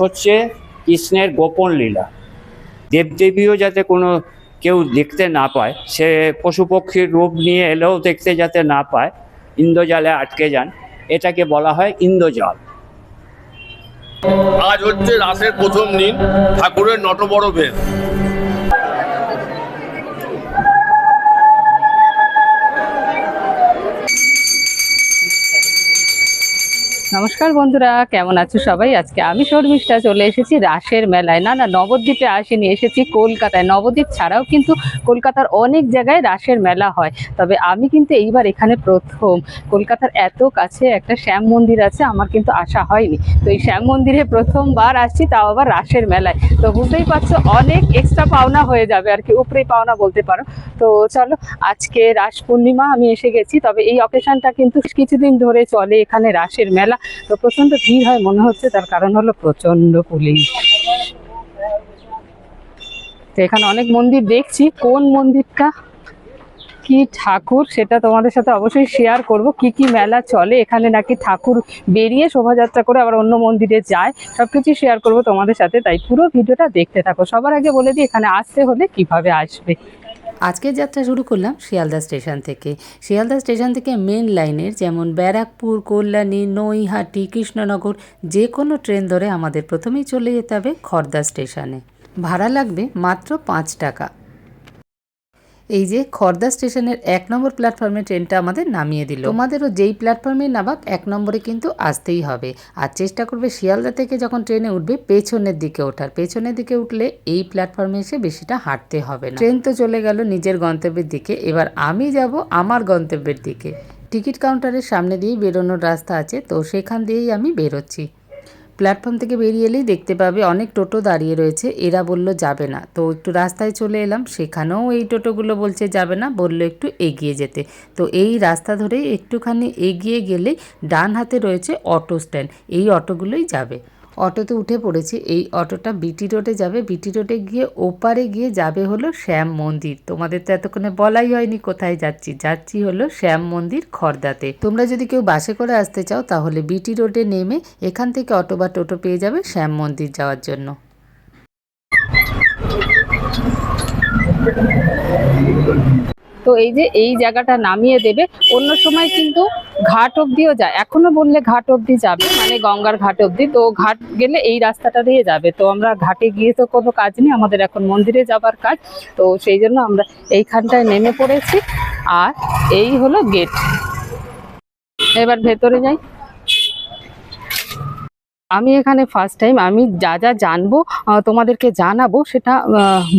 হচ্ছে কৃষ্ণের গোপন লীলা। দেবদেবীও যাতে কোনো কেউ দেখতে না পায়, সে পশুপক্ষীর রূপ নিয়ে এলেও দেখতে যাতে না পায়, ইন্দ্রজালে আটকে যান, এটাকে বলা হয় ইন্দ্রজাল। আজ হচ্ছে রাসের প্রথম দিন, ঠাকুরের নটবড় ভেদ নমস্কার বন্ধুরা, কেমন আছো সবাই? আজকে আমি শর্মিষ্ঠা চলে এসেছি রাসের মেলায়। না না, নবদ্বীপে আসিনি, এসেছি কলকাতায়। নবদ্বীপ ছাড়াও কিন্তু কলকাতার অনেক জায়গায় রাসের মেলা হয়। তবে আমি কিন্তু এইবার এখানে প্রথম। কলকাতার এত কাছে একটা শ্যাম মন্দির আছে, আমার কিন্তু আসা হয়নি। তো এই শ্যাম মন্দিরে প্রথমবার আসছি, তাও আবার রাসের মেলায়। তো বুঝতেই পারছ, অনেক এক্সট্রা পাওনা হয়ে যাবে আর কি, উপরেই পাওনা বলতে পারো। তো চলো, আজকে রাস পূর্ণিমা, আমি এসে গেছি। তবে এই অকেশনটা কিন্তু কিছুদিন ধরে চলে এখানে রাসের মেলা। তো প্রচণ্ড ভিড় হয় মনে হচ্ছে, তার কারণ হলো প্রচণ্ড পুলিশ। তো এখানে অনেক মন্দির দেখছি। কোন মন্দিরটা? কি ঠাকুর? সেটা তোমাদের সাথে অবশ্যই শেয়ার করব। কি কি মেলা চলে? এখানে নাকি ঠাকুর বেরিয়ে শোভাযাত্রা করে আবার অন্য মন্দিরে যায়। সব সবকিছু শেয়ার করব তোমাদের সাথে। তাই পুরো ভিডিওটা দেখতে থাকো। সবার আগে বলে দিই, এখানে আসতে হলে কীভাবে আসবে? আজকের যাত্রা শুরু করলাম শিয়ালদা স্টেশন থেকে। শিয়ালদা স্টেশন থেকে মেন লাইনের যেমন ব্যারাকপুর, কল্যাণী, নৈহাটি, কৃষ্ণনগর যে কোনো ট্রেন ধরে আমাদের প্রথমেই চলে যেতে হবে খর্দা স্টেশনে। ভাড়া লাগবে মাত্র পাঁচ টাকা। এই যে খর্দা স্টেশনের এক নম্বর প্ল্যাটফর্মে ট্রেনটা আমাদের নামিয়ে দিল। তোমাদেরও যেই প্ল্যাটফর্মে নামাক, এক নম্বরে কিন্তু আসতেই হবে। আর চেষ্টা করবে শিয়ালদা থেকে যখন ট্রেনে উঠবে, পেছনের দিকে ওঠার। পেছনের দিকে উঠলে এই প্ল্যাটফর্মে এসে বেশিটা হাঁটতে হবে না। ট্রেন তো চলে গেল নিজের গন্তব্যের দিকে। এবার আমি যাব আমার গন্তব্যের দিকে। টিকিট কাউন্টারের সামনে দিয়েই বেরোনোর রাস্তা আছে, তো সেখান দিয়েই আমি বেরোচ্ছি। প্ল্যাটফর্ম থেকে বেরিয়ে এলেই দেখতে পাবে অনেক টোটো দাঁড়িয়ে রয়েছে। এরা বলল, যাবে না। তো একটু রাস্তায় চলে এলাম। সেখানেও এই টোটোগুলো বলছে, যাবে না। বলল, একটু এগিয়ে যেতে। তো এই রাস্তা ধরেই একটুখানি এগিয়ে গেলেই ডান হাতে রয়েছে অটো স্ট্যান্ড। এই অটোগুলোই যাবে। অটোতে উঠে পড়েছি। এই অটোটা বিটি রোডে যাবে। বিটি রোডে গিয়ে ওপারে গিয়ে যাবে হলো শ্যাম মন্দির। তোমাদের তো এতক্ষণে বলাই হয়নি কোথায় যাচ্ছি। যাচ্ছি হলো শ্যাম মন্দির খর্দাতে। তোমরা যদি কেউ বাসে করে আসতে চাও, তাহলে বিটি রোডে নেমে এখান থেকে অটো বা টোটো পেয়ে যাবে শ্যাম মন্দির যাওয়ার জন্য। তো এই যে এই জায়গাটা নামিয়ে দেবে, অন্য সময় কিন্তু ঘাট অব্দিও যায়। এখনও বললে ঘাট অব্দি যাবে মানে গঙ্গার ঘাট অব্দি, তো ঘাট গেলে এই রাস্তাটা দিয়ে যাবে। তো আমরা ঘাটে গিয়ে তো কোনো কাজ নেই, আমাদের এখন মন্দিরে যাবার কাজ। তো সেই জন্য আমরা এইখানটায় নেমে পড়েছি, আর এই হলো গেট এবার ভেতরে যাই। আমি এখানে ফার্স্ট টাইম আমি যা যা জানব তোমাদেরকে জানাব, সেটা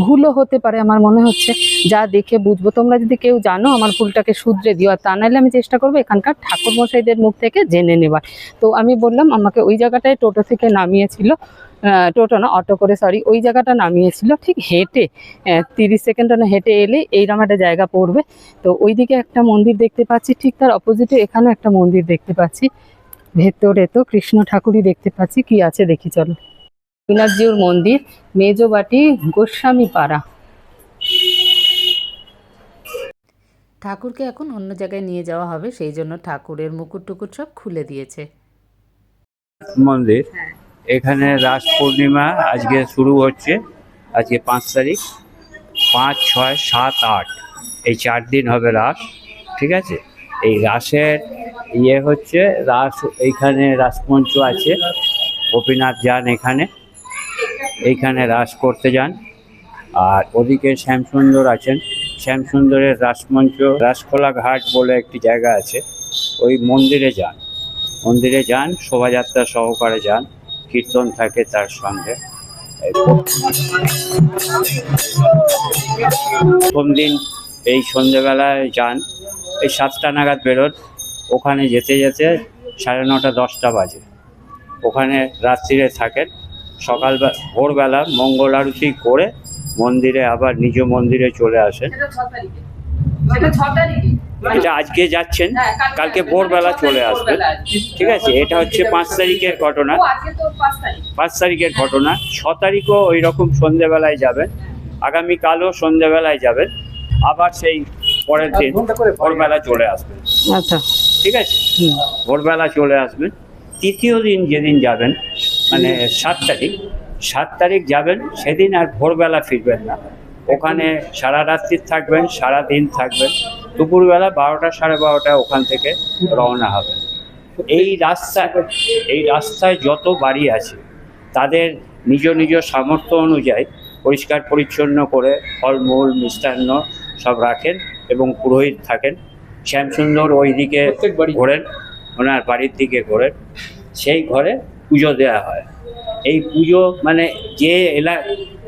ভুলও হতে পারে আমার মনে হচ্ছে। যা দেখে বুঝব। তোমরা যদি কেউ জানো, আমার ভুলটাকে শুধরে দিও, আর তা নাহলে আমি চেষ্টা করব এখানকার ঠাকুর মশাইদের মুখ থেকে জেনে নেবার। তো আমি বললাম, আমাকে ওই জায়গাটায় টোটো থেকে নামিয়েছিল টোটো না, অটো করে সরি ওই জায়গাটা নামিয়েছিল, ঠিক হেঁটে তিরিশ সেকেন্ড না, হেঁটে এলে এইরকম একটা জায়গা পড়বে। তো ওইদিকে একটা মন্দির দেখতে পাচ্ছি, ঠিক তার অপোজিটে এখানেও একটা মন্দির দেখতে পাচ্ছি। ভেতরে তো কৃষ্ণ ঠাকুরই দেখতে পাচ্ছি কি আছে দেখি চলো। রঘুনাথজিউর মন্দির মেজবাটি গোস্বামী পাড়া ঠাকুরকে এখন অন্য জায়গায় নিয়ে যাওয়া হবে সেই জন্য ঠাকুরের মুকুট টুকুট সব খুলে দিয়েছে। মন্দির এখানে রাস পূর্ণিমা আজকে শুরু হচ্ছে আজকে পাঁচ তারিখ। পাঁচ ছয় সাত আট এই চার দিন হবে রাস ঠিক আছে? এই রাসের ইয়ে হচ্ছে রাস, এইখানে রাসমঞ্চ আছে। গোপীনাথ যান এখানে। এইখানে রাস করতে যান। আর ওদিকে শ্যামসুন্দর আছেন। শ্যামসুন্দরের রাসমঞ্চ রাসখোলা ঘাট বলে একটি জায়গা আছে। ওই মন্দিরে যান। মন্দিরে যান, শোভাযাত্রা সহকারে যান। কীর্তন থাকে তার সঙ্গে। প্রথম দিন এই সন্ধেবেলায় যান। এই সাতটা নাগাদ বেরোন। ওখানে যেতে যেতে সাড়ে নটা দশটা বাজে। ওখানে রাত্রিরে থাকেন। সকাল ভোরবেলা মঙ্গল আরতি করে মন্দিরে আবার নিজ মন্দিরে চলে আসেন। এটা আজকে যাচ্ছেন কালকে ভোরবেলা চলে আসবেন। ঠিক আছে এটা হচ্ছে পাঁচ তারিখের ঘটনা। পাঁচ তারিখের ঘটনা। ছ তারিখও ওই রকম সন্ধেবেলায় যাবেন। আগামীকালও সন্ধেবেলায় যাবেন। আবার সেই পরের দিন ভোরবেলা চলে আসবেন। আচ্ছা। ঠিক আছে? ভোরবেলা চলে আসবেন তৃতীয় দিন যেদিন যাবেন মানে সাত তারিখ সাত তারিখ যাবেন, সেদিন আর ভোরবেলা ফিরবেন না। ওখানে সারা রাত্রি থাকবেন, সারা দিন থাকবেন। দুপুরবেলা বারোটা সাড়ে বারোটা ওখান থেকে রওনা হবে। এই রাস্তা এই রাস্তায় যত বাড়ি আছে, তাদের নিজ নিজ সামর্থ্য অনুযায়ী পরিষ্কার পরিচ্ছন্ন করে ফলমূল, মিষ্টান্ন সব রাখেন এবং পুরোহিত থাকেন। শ্যামসুন্দর ওই দিকে ঘোরেন ওনার বাড়ির দিকে ঘোরেন। সেই ঘরে পুজো দেওয়া হয়। এই পুজো মানে যে এলা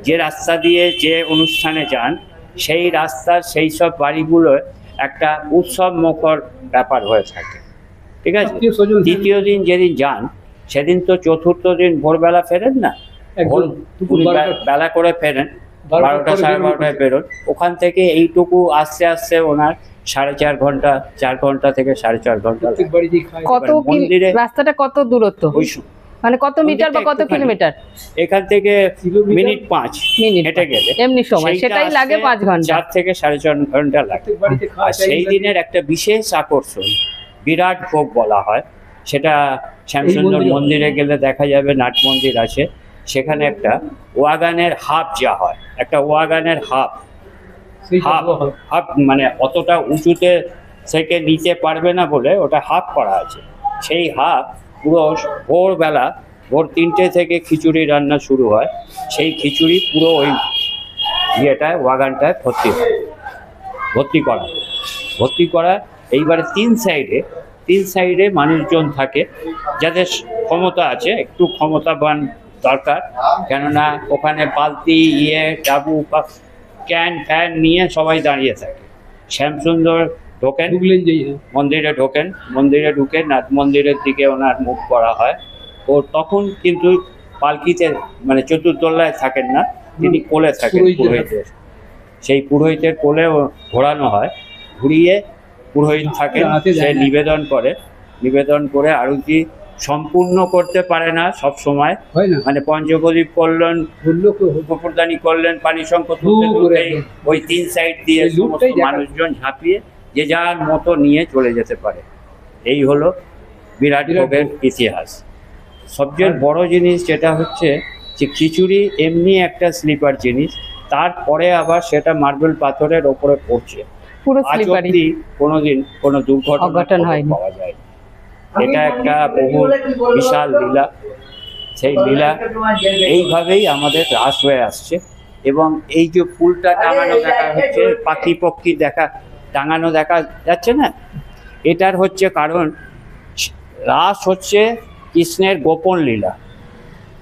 যে রাস্তা দিয়ে যে অনুষ্ঠানে যান সেই রাস্তার সেই সব বাড়িগুলো একটা উৎসব মুখর ব্যাপার হয়ে থাকে। ঠিক আছে? দ্বিতীয় দিন যেদিন যান সেদিন তো চতুর্থ দিন ভোরবেলা ফেরেন না? বেলা করে ফেরেন। বারোটা সাড়ে বারোটায় বেরোন। ওখান থেকে এইটুকু আস্তে আস্তে ওনার সাড়ে চার ঘণ্টা চার ঘণ্টা থেকে সাড়ে চার ঘণ্টা কত মন্দিরে- রাস্তাটা কত দূরত্ব? মানে কত মিটার বা কত কিলোমিটার? এখান থেকে মিনিট পাঁচ মিনিট হেঁটে গেলে। এমনি সময়। সেটাই লাগে পাঁচ ঘণ্টা। চার থেকে সাড়ে চার ঘণ্টা লাগে। আর সেই দিনের একটা বিশেষ আকর্ষণ বিরাট ভোগ বলা হয়। সেটা শ্যামসুন্দর মন্দিরে? গেলে দেখা যাবে নাট মন্দির আছে। সেখানে একটা ওয়াগানের হাফ যা হয়। একটা ওয়াগানের হাফ। হাফ হাফ মানে অতটা উঁচুতে থেকে নিতে পারবে না বলে ওটা হাফ করা আছে। সেই হাফ পুরো ভোরবেলা ভোর তিনটে থেকে খিচুড়ি রান্না শুরু হয়। সেই খিচুড়ি পুরো ওই ইয়েটায় ওয়াগানটায় ভর্তি হয়। ভর্তি করা ভর্তি করা এইবারে তিন সাইডে তিন সাইডে মানুষজন থাকে। যাদের ক্ষমতা আছে একটু ক্ষমতাবান দরকার। কেননা ওখানে বালতি ইয়ে ডাবু বা ক্যান ফ্যান নিয়ে সবাই দাঁড়িয়ে থাকে। শ্যামসুন্দর ঢোকেন। ঢুকলেন যেই হ্যাঁ। মন্দিরে ঢোকেন। মন্দিরে ঢুকে নাথ মন্দিরের দিকে ওনার মুখ করা হয়। ও তখন কিন্তু পালকিতে মানে চতুর্দোলায় থাকেন না তিনি কোলে থাকেন পুরোহিতের পুরোহিতের। সেই পুরোহিতের কোলে ঘোরানো হয়। ঘুরিয়ে পুরোহিত থাকেন সে নিবেদন করে। নিবেদন করে আরতি সম্পূর্ণ করতে পারে না সব সময়। মানে পঞ্চপ্রদীপ করলেন উপপ্রদানি করলেন পানি তুলতেই ওই তিন সাইড দিয়ে মানুষজন ঝাঁপিয়ে যে যার মতো নিয়ে চলে যেতে পারে। এই হলো বিরাট ভোগের ইতিহাস। সবচেয়ে বড় জিনিস যেটা হচ্ছে যে খিচুড়ি এমনি একটা স্লিপার জিনিস তারপরে আবার সেটা মার্বেল পাথরের ওপরে পড়ছে। আজ অব্দি কোনোদিন কোনো দুর্ঘটনা পাওয়া যায় এটা একটা বহু বিশাল লীলা। সেই লীলা এইভাবেই আমাদের রাস হয়ে আসছে। এবং এই যে ফুলটা টাঙানো দেখা হচ্ছে পাখি পক্ষী দেখা টাঙানো দেখা যাচ্ছে না? এটার হচ্ছে কারণ রাস হচ্ছে কৃষ্ণের গোপন লীলা।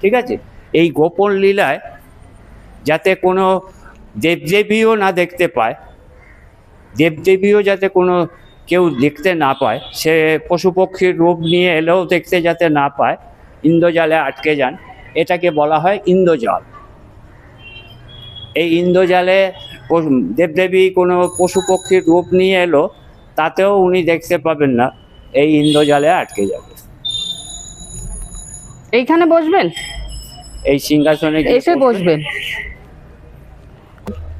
ঠিক আছে? এই গোপন লীলায় যাতে কোনো দেবদেবীও না দেখতে পায় দেবদেবীও যাতে কোনো কেউ দেখতে না পায়। সে পশু পক্ষীর রূপ নিয়ে এলেও দেখতে যাতে না পায় ইন্দ্রজালে আটকে যান। এটাকে বলা হয় ইন্দ্রজাল। এই ইন্দ্রজালে দেবদেবী কোনো পশু পক্ষীর রূপ নিয়ে এলো তাতেও উনি দেখতে পাবেন না এই ইন্দ্রজালে আটকে যাবে। এইখানে বসবেন? এই সিংহাসনে এসে বসবেন।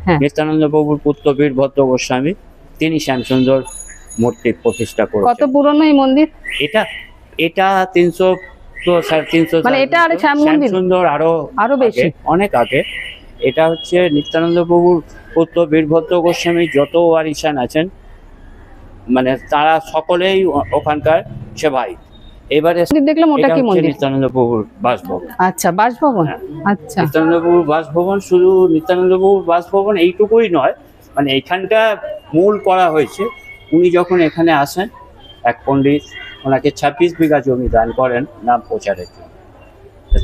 হ্যাঁ। নিত্যানন্দ প্রভুর পুত্র বীরভদ্র গোস্বামী তিনি শ্যামসুন্দর মূর্তি প্রতিষ্ঠা কত করেছেন পুরনো এই মন্দির? এটা এটা তিনশো তো সাড়ে তিনশো মানে এটা আর সুন্দর আরও আরও বেশি। অনেক আগে। এটা হচ্ছে নিত্যানন্দ প্রভুর পুত্র বীরভদ্র গোস্বামী যত ওয়ারিসান আছেন মানে তারা সকলেই ওখানকার সেবাই এবারে দেখলাম ওটা কি মন্দির? নিত্যানন্দ প্রভুর বাসভবন। আচ্ছা বাসভবন? হ্যাঁ। আচ্ছা। নিত্যানন্দ প্রভুর বাসভবন শুধু নিত্যানন্দ প্রভুর বাসভবন এইটুকুই নয় মানে এখানটা মূল করা হয়েছে। উনি যখন এখানে আসেন, এক পণ্ডিত ওনাকে ছাব্বিশ বিঘা জমি দান করেন নাম প্রচারের জন্য।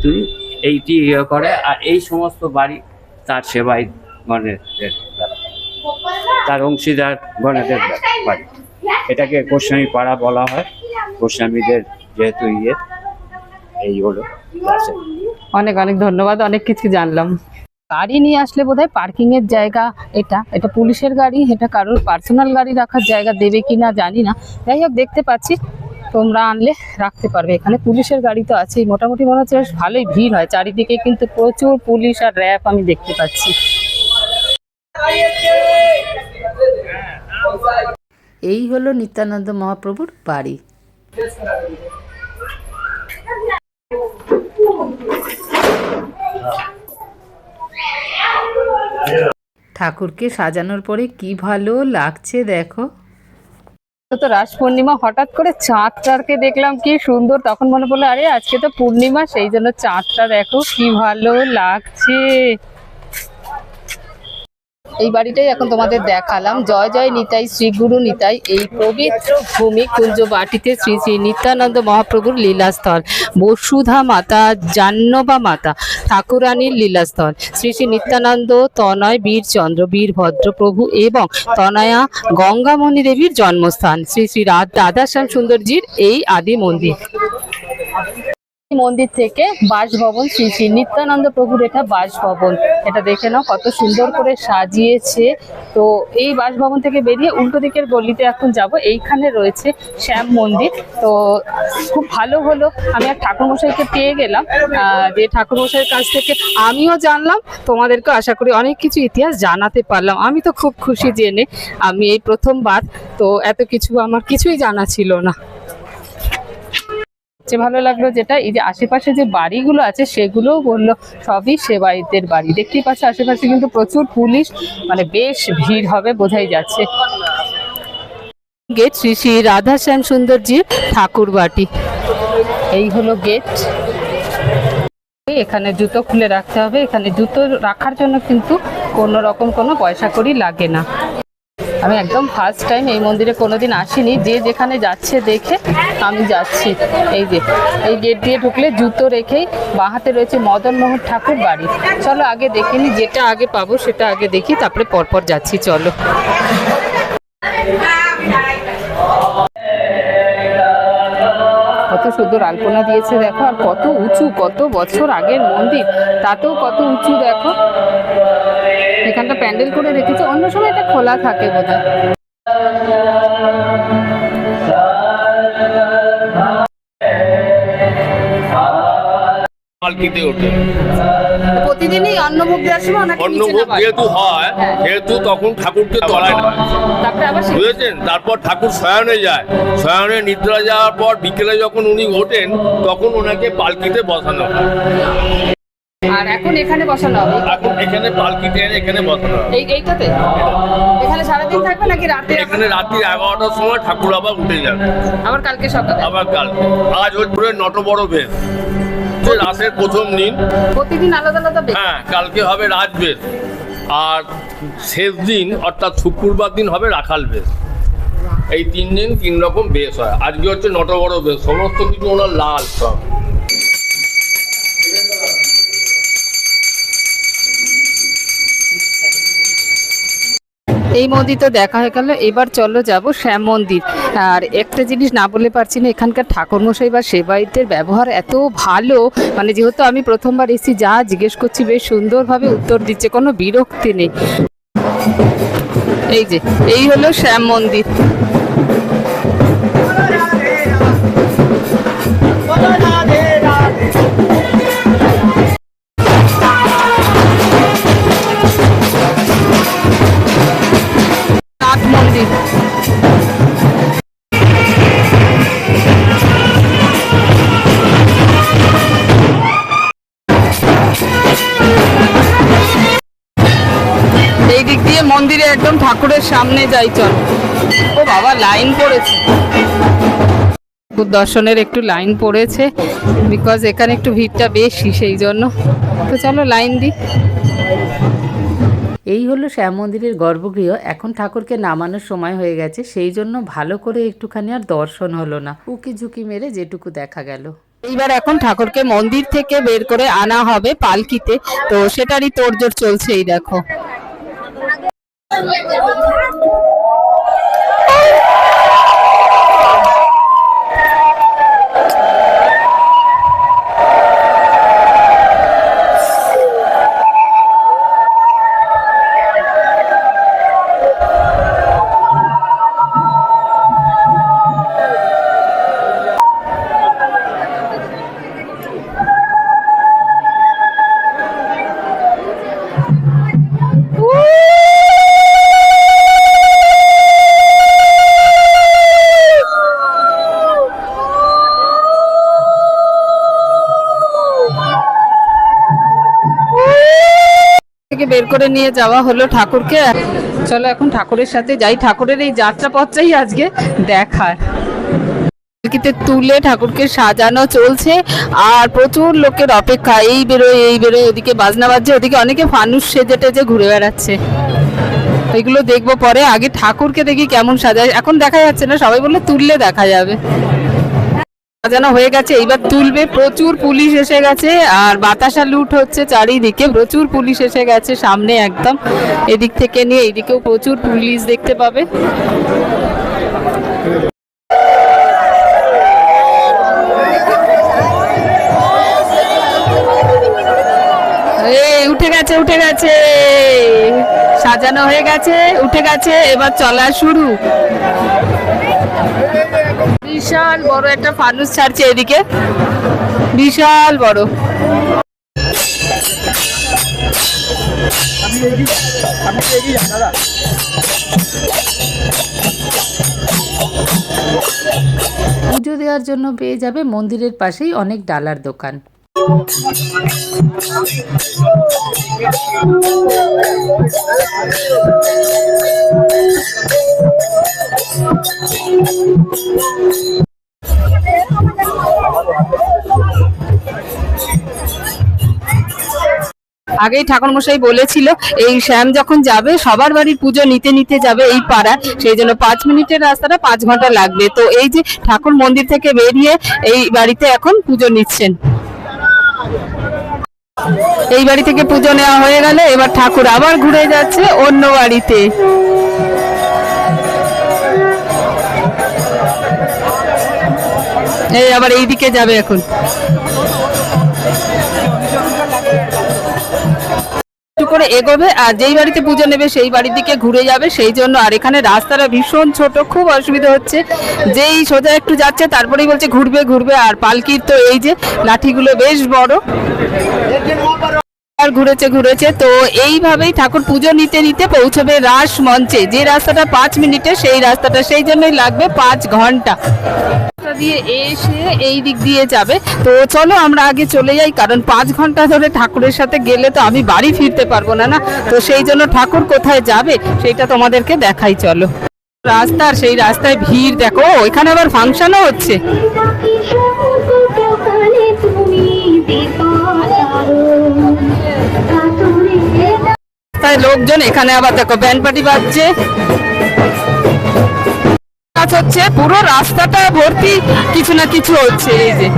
তিনি এইটি ইয়ে করে, আর এই সমস্ত বাড়ি তার সেবাই গণের তার অংশীদার গণেদের বাড়ি এটাকে গোস্বামী পাড়া বলা হয়। গোস্বামীদের যেহেতু ইয়ে এই হলো অনেক অনেক ধন্যবাদ। অনেক কিছু জানলাম। গাড়ি নিয়ে আসলে বোধহয় পার্কিং এর জায়গা এটা। এটা পুলিশের গাড়ি এটা কারোর পার্সোনাল গাড়ি রাখার জায়গা দেবে কিনা জানি না। যাই হোক দেখতে পাচ্ছি তোমরা আনলে রাখতে পারবে। এখানে পুলিশের গাড়ি তো আছেই। মোটামুটি মনে হচ্ছে বেশ ভালোই ভিড় হয়। চারিদিকে কিন্তু প্রচুর পুলিশ আর র্যাব আমি দেখতে পাচ্ছি। এই হলো নিত্যানন্দ মহাপ্রভুর বাড়ি। ঠাকুরকে সাজানোর পরে কি ভালো লাগছে দেখো। তো রাস পূর্ণিমা হঠাৎ করে চাঁদটাকে দেখলাম, কি সুন্দর। তখন মনে পড়ল, আরে আজকে তো পূর্ণিমা, সেই জন্য চাঁদটা দেখো, কি ভালো লাগছে। এই বাড়িটাই এখন তোমাদের দেখালাম। জয় জয় নিতাই, শ্রী গুরু নিতাই, এই পবিত্র ভূমি কুঞ্জ বাটিতে শ্রী শ্রী নিত্যানন্দ মহাপ্রভুর লীলাস্থল। বসুধা মাতা, জাহ্নবা মাতা, ঠাকুরানীর লীলাস্থল। শ্রী শ্রী নিত্যানন্দ তনয় বীরচন্দ্র বীরভদ্র প্রভু এবং তনয়া গঙ্গামণি দেবীর জন্মস্থান। শ্রী শ্রী রাধ রাধাশ্যাম সুন্দরজির এই আদি মন্দির। মন্দির থেকে বাসভবন, শ্রী শ্রী নিত্যানন্দ প্রভুর এটা বাসভবন। এটা দেখে নাও, কত সুন্দর করে সাজিয়েছে। তো এই বাসভবন থেকে বেরিয়ে উল্টো দিকের গলিতে এখন যাব। এইখানে রয়েছে শ্যাম মন্দির। তো খুব ভালো হলো। আমি আর ঠাকুরমশাইকে পেয়ে গেলাম। যে ঠাকুরমশাইয়ের কাছ থেকে আমিও জানলাম। তোমাদেরকে আশা করি অনেক কিছু ইতিহাস জানাতে পারলাম। আমি তো খুব খুশি জেনে আমি এই প্রথমবার। তো এত কিছু আমার কিছুই জানা ছিল না। সবচেয়ে ভালো লাগল যেটা, এই যে আশেপাশে যে বাড়িগুলো আছে সেগুলোও বলল, সবই সেবায়িতের বাড়ি। দেখতেই পাচ্ছ আশেপাশে কিন্তু প্রচুর পুলিশ মানে বেশ ভিড় হবে বোঝাই যাচ্ছে। গেট শ্রী শ্রী রাধা শ্যাম সুন্দরজির ঠাকুর বাটি এই হলো গেট। এখানে জুতো খুলে রাখতে হবে, এখানে জুতো রাখার জন্য কিন্তু কোনো রকম কোনো পয়সা করি লাগে না। আমি একদম ফার্স্ট টাইম এই মন্দিরে কোনোদিন আসিনি। যে যেখানে যাচ্ছে দেখে আমি যাচ্ছি। এই যে, এই গেট দিয়ে ঢুকলে জুতো রেখেই বাঁহাতে রয়েছে মদনমোহন ঠাকুর বাড়ি। চলো আগে দেখিনি যেটা আগে পাবো সেটা আগে দেখি, তারপরে পরপর যাচ্ছি, চলো। কত সুন্দর আলপনা দিয়েছে দেখো, আর কত উঁচু, কত বছর আগের মন্দির। তাতেও কত উঁচু দেখো। এখানটা প্যান্ডেল করে রেখেছে অন্য সময় এটা খোলা থাকে বোধ পালকিতে ওঠে। প্রতিদিনই অন্নভোগ দেওয়ার সময় ওনাকে অন্নভোগ যেহেতু হয় হ্যাঁ। সেহেতু তখন ঠাকুরকে তলায় না। তারপরে আবার বুঝেছেন? তারপর ঠাকুর শয়নে যায়। শয়নে নিদ্রা যাওয়ার পর বিকেলে যখন উনি ওঠেন তখন ওনাকে পালকিতে বসানো হয়। আর এখন এখানে বসানো হবে? এখন এখানে পালকিতে এনে এখানে বসানো এই এইটাতে? এখানে সারাদিন থাকবে নাকি রাতে এখানে রাত্রি এগারোটার সময় ঠাকুর আবার উঠে যাবে। আবার কালকে সকালে? আবার কালকে। আজ হচ্ছে নট বড় বেশ। রাসের প্রথম দিন। প্রতিদিন আলাদা আলাদা হ্যাঁ কালকে হবে রাজবেশ আর শেষ দিন অর্থাৎ শুক্রবার দিন হবে রাখাল বেশ। এই তিন দিন তিন রকম বেশ হয়। আজকে হচ্ছে নট বড় বেশ। সমস্ত কিছু ওনার লাল সব। এই মন্দির তো দেখা হয়ে গেল। এবার চলো যাব শ্যাম মন্দির। আর একটা জিনিস না বলে পারছি না, এখানকার ঠাকুরমশাই বা সেবায়িতের ব্যবহার এত ভালো। মানে যেহেতু আমি প্রথমবার এসেছি, যা জিজ্ঞেস করছি বেশ সুন্দরভাবে উত্তর দিচ্ছে, কোনো বিরক্তি নেই। এই যে, এই হলো শ্যাম মন্দির। মন্দির এই দিক দিয়ে মন্দিরে একদম ঠাকুরের সামনে যাই, চল। ও বাবা লাইন পড়েছে। ঠাকুর দর্শনের একটু লাইন পড়েছে বিকজ এখানে একটু ভিড়টা বেশি, সেই জন্য। তো চলো লাইন দিই এই হলো শ্যাম মন্দিরের গর্ভগৃহ। এখন ঠাকুরকে নামানোর সময় হয়ে গেছে, সেই জন্য ভালো করে একটুখানি আর দর্শন হলো না। উকি ঝুঁকি মেরে যেটুকু দেখা গেল। এইবার এখন ঠাকুরকে মন্দির থেকে বের করে আনা হবে পালকিতে। তো সেটারই তোড়জোড় চলছে এই দেখো। করে নিয়ে যাওয়া হলো ঠাকুরকে। চলো এখন ঠাকুরের সাথে যাই। ঠাকুরের এই যাত্রা পথটাই আজকে দেখার। তুলে ঠাকুরকে সাজানো চলছে আর প্রচুর লোকের অপেক্ষা। এই বেরোয় এই বেরোয়, ওদিকে বাজনা বাজছে, ওদিকে অনেকে ফানুস সেজে টেজে ঘুরে বেড়াচ্ছে। এগুলো দেখব পরে। আগে ঠাকুরকে দেখি কেমন সাজায়। এখন দেখা যাচ্ছে না, সবাই বললে তুললে দেখা যাবে। সাজানো হয়ে গেছে। এইবার তুলবে, প্রচুর পুলিশ এসে গেছে, আর বাতাসা লুট হচ্ছে চারিদিকে। প্রচুর পুলিশ এসে গেছে সামনে একদম, এদিক থেকে নিয়ে এইদিকেও প্রচুর পুলিশ দেখতে পাবে। উঠে গেছে উঠে গেছে। সাজানো হয়ে গেছে, উঠে গেছে, এবার চলা শুরু। বিশাল বড় একটা ফানুস ছাড়ছে এদিকে। বিশাল বড়। পুজো দেওয়ার জন্য পেয়ে যাবে মন্দিরের পাশেই অনেক ডালার দোকান। আগেই ঠাকুরমশাই বলেছিল, এই শ্যাম যখন যাবে, সবার বাড়ির পুজো নিতে নিতে যাবে এই পাড়া সেই জন্য পাঁচ মিনিটের রাস্তাটা পাঁচ ঘণ্টা লাগবে। তো এই যে ঠাকুর মন্দির থেকে বেরিয়ে এই বাড়িতে এখন পুজো নিচ্ছেন। এই বাড়ি থেকে পুজো নেওয়া হয়ে গেলে এবার ঠাকুর আবার ঘুরে যাচ্ছে অন্য বাড়িতে। এই আবার এইদিকে যাবে এখন। একটু করে এগোবে, আর যেই বাড়িতে পুজো নেবে সেই বাড়ির দিকে ঘুরে যাবে। সেই জন্য আর এখানে রাস্তাটা ভীষণ ছোট, খুব অসুবিধা হচ্ছে। যেই সোজা একটু যাচ্ছে, তারপরেই বলছে ঘুরবে ঘুরবে। আর পালকির তো এই যে, লাঠিগুলো বেশ বড়। ঘুরেছে ঘুরেছে। তো এইভাবেই ঠাকুর পুজো নিতে নিতে পৌঁছবে রাস মঞ্চে। যে রাস্তাটা পাঁচ মিনিটে সেই রাস্তাটা। সেই জন্যই লাগবে পাঁচ ঘণ্টা। দিয়ে এসে এই দিক দিয়ে যাবে। তো চলো আমরা আগে চলে যাই কারণ পাঁচ ঘণ্টা ধরে ঠাকুরের সাথে গেলে তো আমি বাড়ি ফিরতে পারব না না? তো সেই জন্য ঠাকুর কোথায় যাবে সেটা তোমাদেরকে দেখাই চলো। রাস্তার সেই রাস্তায় ভিড় দেখো। ও, এখানে আবার ফাংশনও হচ্ছে। লোকজন এখানে আবার দেখো, ব্যান্ড পার্টি বাজছে। কাজ হচ্ছে, পুরো রাস্তাটা ভর্তি, কিছু না কিছু হচ্ছে, এই যে।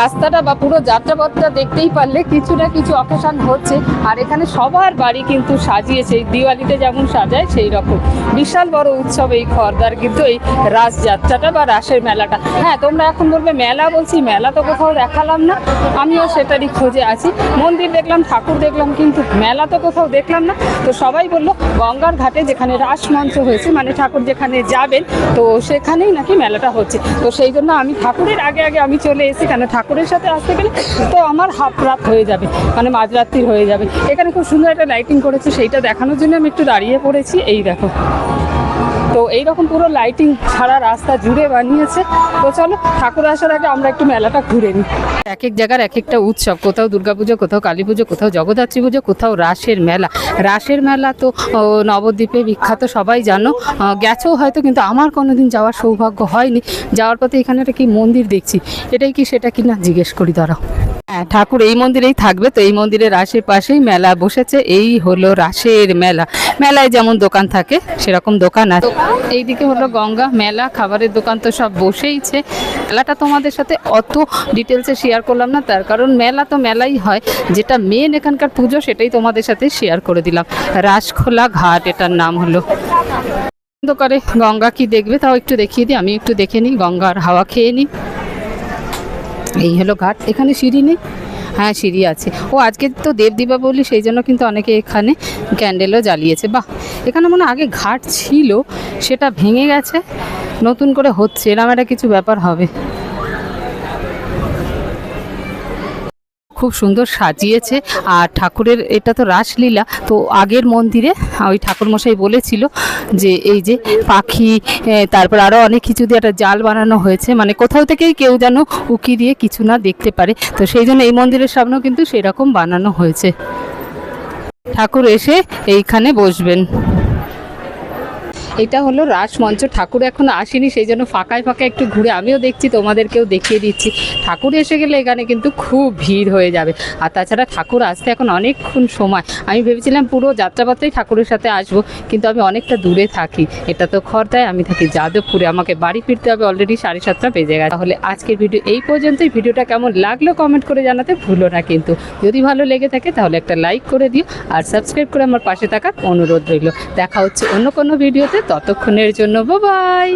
রাস্তাটা বা পুরো যাত্রাপথটা দেখতেই পারলে কিছু না কিছু অকেশন হচ্ছে। আর এখানে সবার বাড়ি কিন্তু সাজিয়েছে দিওয়ালিতে যেমন সাজায়, সেই রকম। বিশাল বড় উৎসব এই খর্দার কিন্তু এই রাস যাত্রাটা বা রাসের মেলাটা। হ্যাঁ তোমরা এখন বলবে মেলা বলছি, মেলা তো কোথাও দেখালাম না। আমিও সেটারই খোঁজে আছি। মন্দির দেখলাম, ঠাকুর দেখলাম, কিন্তু মেলা তো কোথাও দেখলাম না। তো সবাই বলল, গঙ্গার ঘাটে যেখানে রাস মঞ্চ হয়েছে মানে ঠাকুর যেখানে যাবেন, তো সেখানেই নাকি মেলাটা হচ্ছে। তো সেই জন্য আমি ঠাকুরের আগে আগে আমি চলে এসেছি, কেন ঠাকুরের সাথে আসতে গেলে তো আমার হাফ রাত হয়ে যাবে মানে মাঝরাত্রির হয়ে যাবে। এখানে খুব সুন্দর একটা লাইটিং করেছে, সেইটা দেখানোর জন্য আমি একটু দাঁড়িয়ে পড়েছি, এই দেখো। তো এইরকম পুরো লাইটিং ছাড়া রাস্তা জুড়ে বানিয়েছে। তো চলো, ঠাকুর আসার আগে আমরা একটু মেলাটা ঘুরে নিই। এক এক জায়গার এক একটা উৎসব, কোথাও দুর্গাপুজো, কোথাও কালী পুজো, কোথাও জগদ্ধাত্রী পুজো, কোথাও রাসের মেলা। রাসের মেলা তো নবদ্বীপে বিখ্যাত, সবাই জানো। গেছেও হয়তো, কিন্তু আমার কোনোদিন যাওয়ার সৌভাগ্য হয়নি। যাওয়ার পথে এখানে একটা কি মন্দির দেখছি। এটাই কি সেটা কি না জিজ্ঞেস করি, দাঁড়াও। হ্যাঁ ঠাকুর এই মন্দিরেই থাকবে, তো এই মন্দিরের আশেপাশেই মেলা বসেছে। এই হলো রাসের মেলা। মেলায় যেমন দোকান থাকে, সেরকম দোকান আছে। এইদিকে হলো গঙ্গা মেলা, খাবারের দোকান তো সব বসেইছে। মেলাটা তোমাদের সাথে অত ডিটেলসে শেয়ার করলাম না, তার কারণ মেলা তো মেলাই হয়। যেটা মেন এখানকার পুজো, সেটাই তোমাদের সাথে শেয়ার করে দিলাম। রাসখোলা ঘাট, এটার নাম হলো। করে গঙ্গা কি দেখবে, তাও একটু দেখিয়ে দিই। আমি একটু দেখে নিই, গঙ্গার হাওয়া খেয়ে নিই। এই হলো ঘাট। এখানে সিঁড়ি নেই? হ্যাঁ সিঁড়ি আছে। ও, আজকে তো দেব দীপাবলি, সেই জন্য কিন্তু অনেকে এখানে ক্যান্ডেলও জ্বালিয়েছে। বাহ! এখানে মনে আগে ঘাট ছিল, সেটা ভেঙে গেছে, নতুন করে হচ্ছে এরকম একটা কিছু ব্যাপার হবে। খুব সুন্দর সাজিয়েছে। আর ঠাকুরের এটা তো রাসলীলা, তো আগের মন্দিরে ওই ঠাকুরমশাই বলেছিল যে এই যে পাখি তারপর আরও অনেক কিছু দিয়ে একটা জাল বানানো হয়েছে। মানে কোথাও থেকেই কেউ যেন উকি দিয়ে কিছু না দেখতে পারে। তো সেই জন্য এই মন্দিরের সামনেও কিন্তু সেরকম বানানো হয়েছে। ঠাকুর এসে এইখানে বসবেন। এটা হলো রাসমঞ্চ ঠাকুর এখন আসেনি, সেই জন্য ফাঁকায় ফাঁকায় একটু ঘুরে আমিও দেখছি, তোমাদেরকেও দেখিয়ে দিচ্ছি। ঠাকুর এসে গেলে এখানে কিন্তু খুব ভিড় হয়ে যাবে। আর তাছাড়া ঠাকুর আসতে এখন অনেকক্ষণ সময়। আমি ভেবেছিলাম পুরো যাত্রাপথেই ঠাকুরের সাথে আসব, কিন্তু আমি অনেকটা দূরে থাকি। এটা তো খর্দায় আমি থাকি যাদবপুরে। আমাকে বাড়ি ফিরতে হবে অলরেডি সাড়ে সাতটা বেজে গেছে। তাহলে আজকের ভিডিও এই পর্যন্তই। ভিডিওটা কেমন লাগল কমেন্ট করে জানাতে ভুলো না কিন্তু। যদি ভালো লেগে থাকে তাহলে একটা লাইক করে দিও। আর সাবস্ক্রাইব করে আমার পাশে থাকার অনুরোধ রইল। দেখা হচ্ছে অন্য কোনো ভিডিওতে। ততক্ষণের জন্য বাই